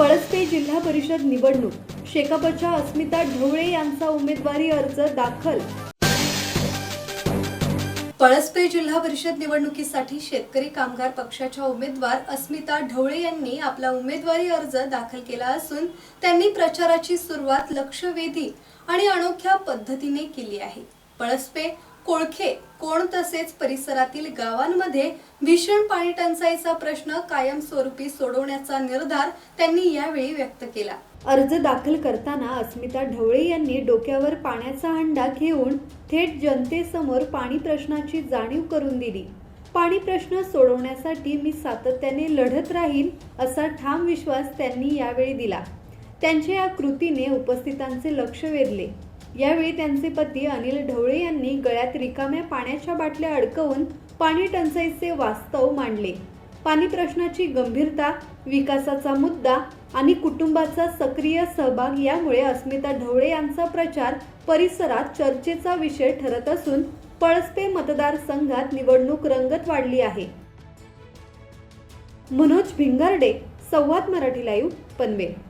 पळसपे जिल्हा परिषद निवडणूक. शेकापच्या अस्मिता ढवळे यांचा उमेदवारी अर्ज दाखल. पळसपे जिल्हा परिषद निवडणुकीसाठी शेतकरी कामगार पक्षाच्या उमेदवार अस्मिता ढवळे यांनी आपला उमेदवारी अर्ज दाखल केला असून त्यांनी प्रचाराची सुरुवात लक्षवेधी आणि अनोख्या पद्धतीने केली आहे. पळसपे कोळखे कोण तसेच परिसरातील गावांमध्ये भीषण पाणी टंचाईचा प्रश्न कायमस्वरूपी सोडवण्याचा निर्धार त्यांनी यावेळी व्यक्त केला. अर्ज दाखल करताना अस्मिता ढवळे यांनी डोक्यावर पाण्याचा हंडा घेऊन थेट जनतेसमोर पाणी प्रश्नाची जाणीव करून दिली. पाणी प्रश्न सोडवण्यासाठी मी सातत्याने लढत राहीन असा ठाम विश्वास त्यांनी यावेळी दिला. त्यांच्या या कृतीने उपस्थितांचे लक्ष वेधले. यावेळी त्यांचे पती अनिल ढवळे यांनी गळ्यात रिकाम्या पाण्याच्या बाटल्या अडकवून पाणी टंचाईचे वास्तव मांडले. पाणी प्रश्नाची गंभीरता विकासाचा मुद्दा आणि कुटुंबाचा सक्रिय सहभाग यामुळे अस्मिता ढवळे यांचा प्रचार परिसरात चर्चेचा विषय ठरत असून पळसपे मतदारसंघात निवडणूक रंगत वाढली आहे. मनोज भिंगारडे संवाद मराठी लाईव्ह पनवेल.